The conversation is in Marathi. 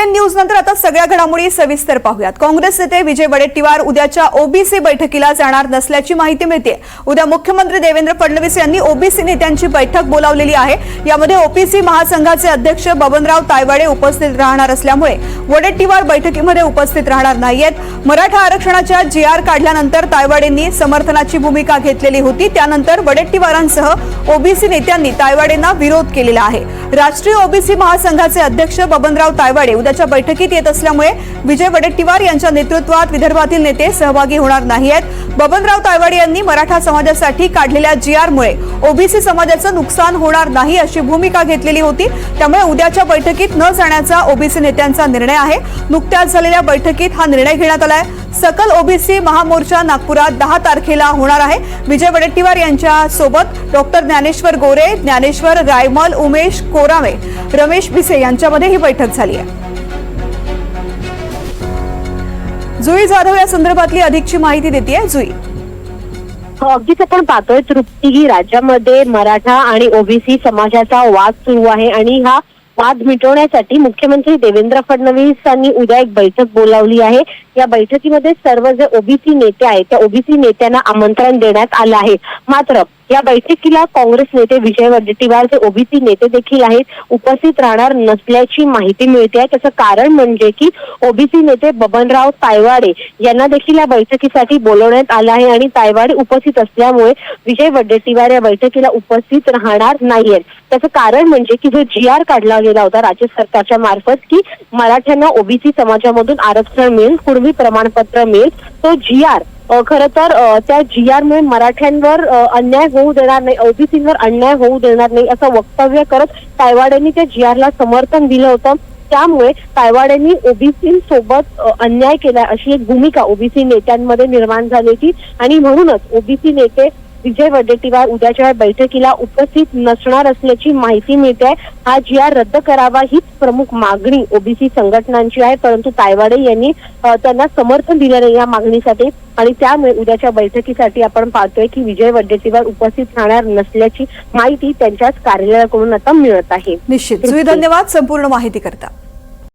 टेन न्यूज नंतर आता सगळ्या घडामोडी सविस्तर पाहूयात. काँग्रेस नेते विजय वडेट्टीवार उद्याच्या ओबीसी बैठकीला जाणार नसल्याची माहिती मिळते उद्या मुख्यमंत्री देवेंद्र फडणवीस यांनी ओबीसी नेत्यांची बैठक बोलावलेली आहे. यामध्ये ओबीसी महासंघाचे अध्यक्ष बबनराव तायवाडे उपस्थित राहणार असल्यामुळे वडेट्टीवार बैठकीमध्ये उपस्थित राहणार नाहीयेत. मराठा आरक्षणाच्या जी आर काढल्यानंतर तायवाडेंनी समर्थनाची भूमिका घेतलेली होती. त्यानंतर वडेट्टीवारांसह ओबीसी नेत्यांनी तायवाडेंना विरोध केलेला आहे. राष्ट्रीय ओबीसी महासंघाचे अध्यक्ष बबनराव तायवाडे उद्या उद्याच्या बैठकीत येत असल्यामुळे विजय वडेट्टीवार यांच्या नेतृत्वात विदर्भातील नेते सहभागी होणार नाही आहेत बबनराव तायवाडे यांनी मराठा समाजासाठी काढलेल्या जी आरमुळे ओबीसी समाजाचं नुकसान होणार नाही अशी भूमिका घेतलेली होती. त्यामुळे उद्याच्या बैठकीत न जाण्याचा ओबीसी नेत्यांचा निर्णय आहे. नुकत्याच झालेल्या बैठकीत हा निर्णय घेण्यात आलाय. सकल ओबीसी महामोर्चा नागपुरात दहा तारखेला होणार आहे. विजय वडेट्टीवार यांच्या सोबत डॉक्टर ज्ञानेश्वर गोरे ज्ञानेश्वर रायमल उमेश कोरामे रमेश भिसे यांच्यामध्ये ही बैठक झाली आहे. जुई जाधव या संदर्भातली अधिकची माहिती देते जुई. हो, अगदीच आपण पाहतोय तृप्ती ही राज्यामध्ये मराठा आणि ओबीसी समाजाचा वाद सुरू आहे आणि हा वाद मिटवण्यासाठी मुख्यमंत्री देवेंद्र फडणवीसांनी उद्या एक बैठक बोलावली आहे. या बैठकीमध्ये सर्व जे ओबीसी नेते आहेत त्या ओबीसी नेत्यांना आमंत्रण देण्यात आलं आहे. मात्र या बैठकीला काँग्रेस नेते विजय वडेट्टीवार जे ओबीसी नेते देखील आहेत उपस्थित राहणार नसल्याची माहिती मिळते. आहे त्याचं कारण म्हणजे की ओबीसी नेते बबनराव तायवाडे यांना देखील या बैठकीसाठी बोलवण्यात आलं आहे आणि तायवाडे उपस्थित असल्यामुळे विजय वडेट्टीवार या बैठकीला उपस्थित राहणार नाहीयेत. त्याचं कारण म्हणजे की जो जी आर काढला गेला होता राज्य सरकारच्या मार्फत की मराठ्यांना ओबीसी समाजामधून आरक्षण मिळेल कुणबी प्रमाणपत्र मिळेल तो जी आर खर तर त्या जी आर मुळे मराठ्यांवर अन्याय होऊ देणार नाही ओबीसीवर अन्याय होऊ देणार नाही असं वक्तव्य करत तायवाड्यांनी त्या जी आरला समर्थन दिलं होतं. त्यामुळे तायवाड्यांनी ओबीसी सोबत अन्याय केला अशी एक भूमिका ओबीसी नेत्यांमध्ये निर्माण झाली होती. आणि म्हणूनच ओबीसी नेते विजय वडेट्टीवार उद्याच्या बैठकीला उपस्थित नसणार असल्याची माहिती मिळते. हा जी आर रद्द करावा हीच प्रमुख मागणी ओबीसी संघटनांची आहे परंतु तायवाडे यांनी त्यांना समर्थन दिलं नाही या मागणीसाठी. आणि त्यामुळे उद्याच्या बैठकीसाठी आपण पाहतोय की विजय वडेट्टीवार उपस्थित राहणार नसल्याची माहिती त्यांच्याच कार्यालयाकडून आता मिळत आहे. निश्चित. धन्यवाद संपूर्ण माहिती करता